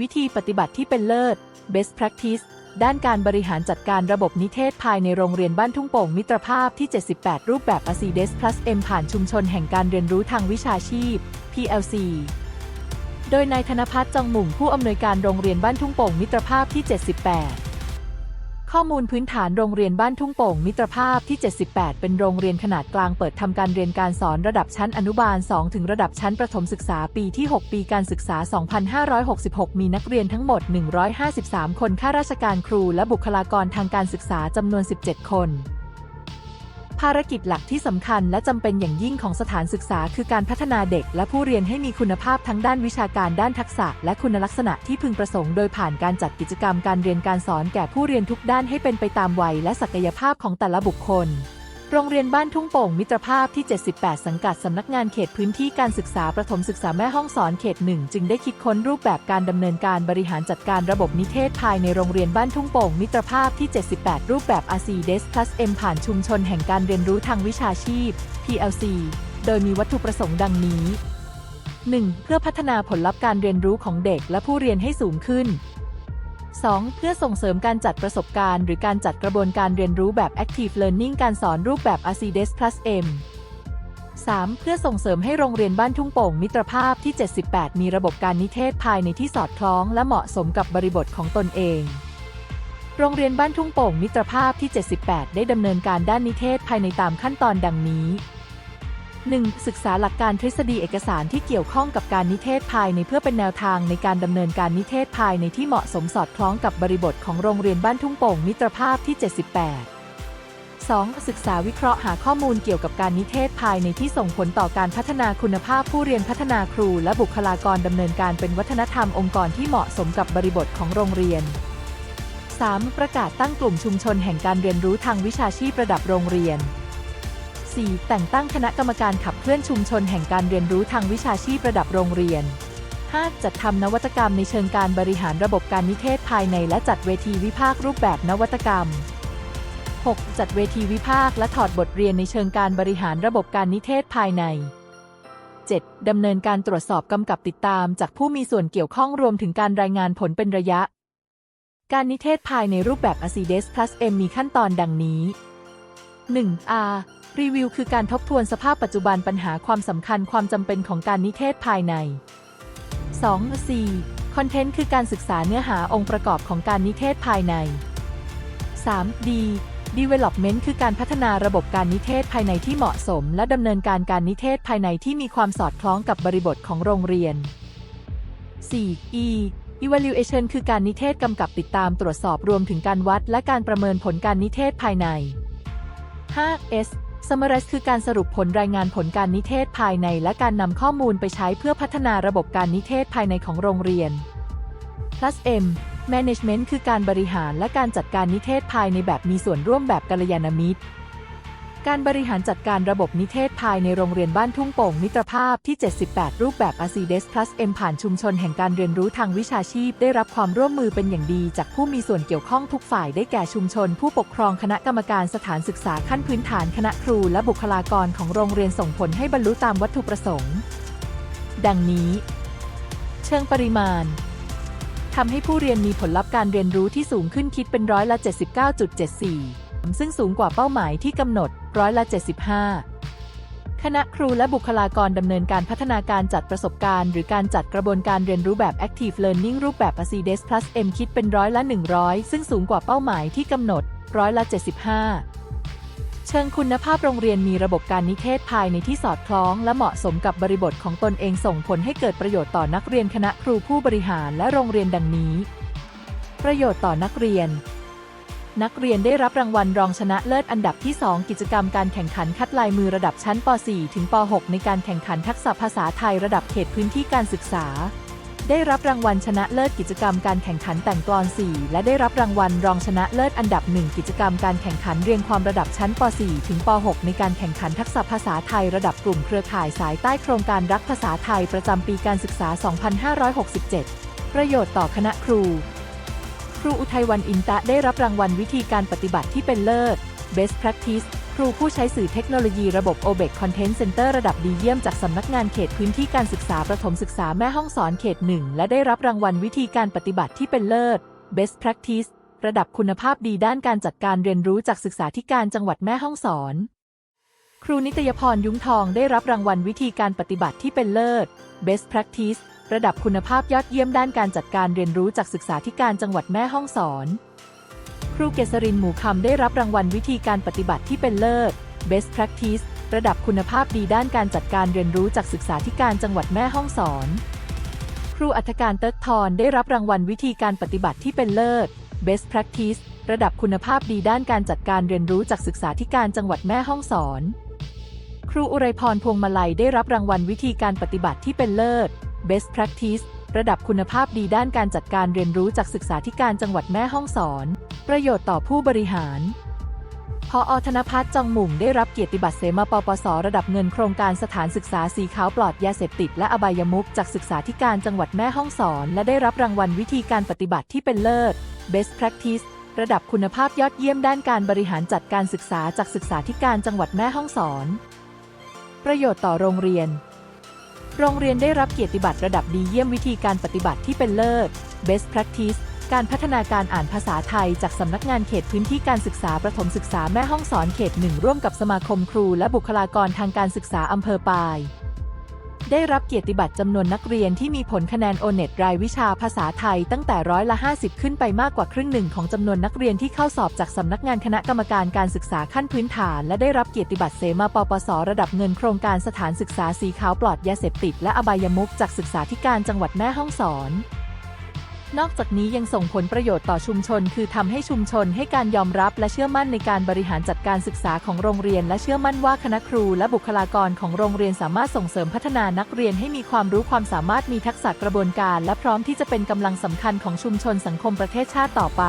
วิธีปฏิบัติที่เป็นเลิศ best practice ด้านการบริหารจัดการระบบนิเทศภายในโรงเรียนบ้านทุ่งโป่งมิตรภาพที่ 78 รูปแบบ a c d e s plus M ผ่านชุมชนแห่งการเรียนรู้ทางวิชาชีพ PLC โดยนายธนพัฒน์จังหมุ่งผู้อำนวยการโรงเรียนบ้านทุ่งโป่งมิตรภาพที่ 78 ข้อมูลพื้นฐานโรงเรียนบ้านทุ่งโป่งมิตรภาพที่ 78 เป็นโรงเรียนขนาดกลางเปิดทำการเรียนการสอนระดับชั้นอนุบาล 2 ถึงระดับชั้นประถมศึกษาปีที่ 6 ปีการศึกษา 2566 มีนักเรียนทั้งหมด 153 คนข้าราชการครูและบุคลากรทางการศึกษาจำนวน 17 คน ภารกิจหลักที่สำคัญและจำเป็นอย่างยิ่งของสถานศึกษา คือการพัฒนาเด็กและผู้เรียนให้มีคุณภาพทั้งด้านวิชาการด้านทักษะ และคุณลักษณะที่พึงประสงค์โดยผ่านการจัดกิจกรรมการเรียนการสอนแก่ผู้เรียนทุกด้านให้เป็นไปตามวัยและศักยภาพของแต่ละบุคคล โรงเรียนบ้านทุ่งโป่งมิตรภาพที่ 78 สังกัดสำนักงานเขตพื้นที่การศึกษาประถมศึกษาแม่ห้องสอนเขตหนึ่งจึงได้คิดค้นรูปแบบการดำเนินการบริหารจัดการระบบนิเทศภายในโรงเรียนบ้านทุ่งโป่งมิตรภาพที่ 78 รูปแบบ RC Des Plus M ผ่านชุมชนแห่งการเรียนรู้ทางวิชาชีพ PLC โดยมีวัตถุประสงค์ดังนี้ 1. เพื่อพัฒนาผลลัพธ์การเรียนรู้ของเด็กและผู้เรียนให้สูงขึ้น 2. เพื่อส่งเสริมการจัดประสบการณ์ หรือการจัดกระบวนการเรียนรู้แบบ Active Learning การสอนรูปแบบ RCDES plus M 3. เพื่อส่งเสริมให้โรงเรียนบ้านทุ่งโป่งมิตรภาพที่ 78 มีระบบการนิเทศภายในที่สอดคล้องและเหมาะสมกับบริบทของตนเอง โรงเรียนบ้านทุ่งโป่งมิตรภาพที่ 78 ได้ดำเนินการด้านนิเทศภายในตามขั้นตอนดังนี้ 1. ศึกษาหลักการทฤษฎีเอกสารที่เกี่ยวข้องกับการนิเทศภายในเพื่อเป็นแนวทางในการดำเนินการนิเทศภายในที่เหมาะสมสอดคล้องกับบริบทของโรงเรียนบ้านทุ่งโป่งมิตรภาพที่ 78 2. ศึกษาวิเคราะห์หาข้อมูลเกี่ยวกับการนิเทศภายในที่ส่งผลต่อการพัฒนาคุณภาพผู้เรียนพัฒนาครูและบุคลากรดำเนินการเป็นวัฒนธรรมองค์กรที่เหมาะสมกับบริบทของโรงเรียน 3. ประกาศตั้งกลุ่มชุมชนแห่งการเรียนรู้ทางวิชาชีพระดับโรงเรียน 4. แต่งตั้งคณะกรรมการขับเคลื่อนชุมชนแห่งการเรียนรู้ทางวิชาชีพระดับโรงเรียน 5. จัดทำนวัตกรรมในเชิงการบริหารระบบการนิเทศภายใน และจัดเวทีวิพากษ์รูปแบบนวัตกรรม 6. จัดเวทีวิพากษ์และถอดบทเรียนในเชิงการบริหารระบบการนิเทศภายใน 7. ดำเนินการตรวจสอบกำกับติดตาม จากผู้มีส่วนเกี่ยวข้องรวมถึงการรายงานผลเป็นระยะ การนิเทศภายในรูปแบบ ACDES plus M มีขั้นตอนดังนี้ 1. R รีวิวคือการทบทวนสภาพปัจจุบันปัญหาความสำคัญความจำเป็นของการนิเทศภายใน 2. C คอนเทนต์คือการศึกษาเนื้อหาองค์ประกอบของการนิเทศภายใน 3. D Development คือการพัฒนาระบบการนิเทศภายในที่เหมาะสม และดำเนินการการนิเทศภายในที่มีความสอดคล้องกับบริบทของโรงเรียน 4. E Evaluation คือการนิเทศกำกับติดตามตรวจสอบรวมถึงการวัดและการประเมินผลการนิเทศภายใน 5. S Summarize คือการสรุปผลรายงานผลการนิเทศภายใน และการนำข้อมูลไปใช้เพื่อพัฒนาระบบการนิเทศภายในของโรงเรียน plus M Management คือการบริหารและการจัดการนิเทศภายในแบบมีส่วนร่วมแบบกัลยาณมิตร การบริหารจัดการระบบนิเทศภายในโรงเรียนบ้านทุ่งโป่งมิตรภาพที่ 78 รูปแบบ ACDES plus M ผ่านชุมชนแห่งการเรียนรู้ทางวิชาชีพ ได้รับความร่วมมือเป็นอย่างดี จากผู้มีส่วนเกี่ยวข้องทุกฝ่ายได้แก่ชุมชน ผู้ปกครองคณะกรรมการสถานศึกษาขั้นพื้นฐานคณะครูและบุคลากรของโรงเรียนส่งผลให้บรรลุตามวัตถุประสงค์ ดังนี้ เชิงปริมาณทำให้ผู้เรียนมีผลลัพธ์การเรียนรู้ที่สูงขึ้นคิดเป็นร้อยละ 79.74 ซึ่งสูงกว่าเป้าหมายที่กำหนดร้อยละ 75 คณะครูและบุคลากรดำเนินการพัฒนาการจัดประสบการณ์ หรือการจัดกระบวนการเรียนรู้แบบ Active Learning รูปแบบ ACDES plus M คิดเป็นร้อยละ 100 ซึ่งสูงกว่าเป้าหมายที่กำหนดร้อยละ 75เชิงคุณภาพโรงเรียนมีระบบการนิเทศภายในที่สอดคล้อง และเหมาะสมกับบริบทของตนเองส่งผลให้เกิดประโยชน์ต่อนักเรียนคณะครูผู้บริหารและโรงเรียนดังนี้ ประโยชน์ต่อนักเรียน นักเรียนได้รับรางวัลรองชนะเลิศอันดับที่ 2 กิจกรรมการแข่งขันคัดลายมือระดับชั้นป .4 ถึงป .6 ในการแข่งขันทักษะภาษาไทยระดับเขตพื้นที่การศึกษา ได้รับรางวัลชนะเลิศกิจกรรมการแข่งขันแต่งกลอน 4 และได้รับรางวัลรองชนะเลิศอันดับ 1 กิจกรรมการแข่งขันเรียงความระดับชั้นป .4 ถึงป .6 ในการแข่งขันทักษะภาษาไทยระดับกลุ่มเครือข่ายสายใต้โครงการรักภาษาไทยประจำปีการศึกษา 2567 ประโยชน์ต่อคณะครู ครูอุทัยวันอินตะได้รับรางวัลวิธีการปฏิบัติที่เป็นเลิศ Best Practice ครูผู้ใช้สื่อเทคโนโลยีระบบ OBEC Content Center ระดับดีเยี่ยมจากสำนักงานเขตพื้นที่การศึกษาประถมศึกษาแม่ห้องสอนเขตหนึ่งและได้รับรางวัลวิธีการปฏิบัติที่เป็นเลิศ Best Practice ระดับคุณภาพดีด้านการจัดการเรียนรู้จากศึกษาธิการจังหวัดแม่ห้องสอน ครูนิตยพรยุ้งทองได้รับรางวัลวิธีการปฏิบัติที่เป็นเลิศ Best Practice ระดับคุณภาพยอดเยี่ยมด้านการจัดการเรียนรู้จากศึกษาธิการจังหวัดแม่ห้องสอน ครูเกษรินหมู่คำได้รับรางวัลวิธีการปฏิบัติที่เป็นเลิศ Best Practice ระดับคุณภาพดีด้านการจัดการเรียนรู้จากศึกษาธิการจังหวัดแม่ห้องสอน ครูอัธการเติร์กทอนได้รับรางวัลวิธีการปฏิบัติที่เป็นเลิศ Best Practice ระดับคุณภาพดีด้านการจัดการเรียนรู้จากศึกษาธิการจังหวัดแม่ห้องสอน ครูอุไรพรพวงมาลัยได้รับรางวัลวิธีการปฏิบัติที่เป็นเลิศ Best Practice ระดับคุณภาพดีด้านการจัดการเรียนรู้จากศึกษาธิการจังหวัดแม่ฮ่องสอน ประโยชน์ต่อผู้บริหาร พออธนพัฒน์จองหมุ่งได้รับเกียรติบัตรเสมาปปส ระดับเงินโครงการสถานศึกษาสีขาวปลอดยาเสพติดและอบายมุขจากศึกษาธิการจังหวัดแม่ฮ่องสอน และได้รับรางวัลวิธีการปฏิบัติที่เป็นเลิศ Best Practice ระดับคุณภาพยอดเยี่ยมด้านการบริหารจัดการศึกษาจากศึกษาธิการจังหวัดแม่ฮ่องสอน ประโยชน์ต่อโรงเรียน โรงเรียนได้รับเกียรติบัตรระดับดีเยี่ยมวิธีการปฏิบัติที่เป็นเลิศ Best Practice การพัฒนาการอ่านภาษาไทยจากสำนักงานเขตพื้นที่การศึกษาประถมศึกษาแม่ห้องสอนเขตหนึ่งร่วมกับสมาคมครูและบุคลากรทางการศึกษาอำเภอปาย ได้รับเกียรติบัตรจำนวนนักเรียนที่มีผลคะแนนโอเน็ตรายวิชาภาษาไทยตั้งแต่ร้อยละ 50 ขึ้นไปมากกว่าครึ่งหนึ่งของจำนวนนักเรียนที่เข้าสอบจากสำนักงานคณะกรรมการการศึกษาขั้นพื้นฐาน และได้รับเกียรติบัตรเสมาปปส ระดับเงินโครงการสถานศึกษาสีขาวปลอดยาเสพติดและอบายมุขจากศึกษาธิการจังหวัดแม่ฮ่องสอน นอกจากนี้ยังส่งผลประโยชน์ต่อชุมชน คือทำให้ชุมชนให้การยอมรับและเชื่อมั่นในการบริหารจัดการศึกษาของโรงเรียน และเชื่อมั่นว่าคณะครูและบุคลากรของโรงเรียนสามารถส่งเสริมพัฒนานักเรียนให้มีความรู้ความสามารถมีทักษะกระบวนการ และพร้อมที่จะเป็นกำลังสำคัญของชุมชนสังคมประเทศชาติต่อไป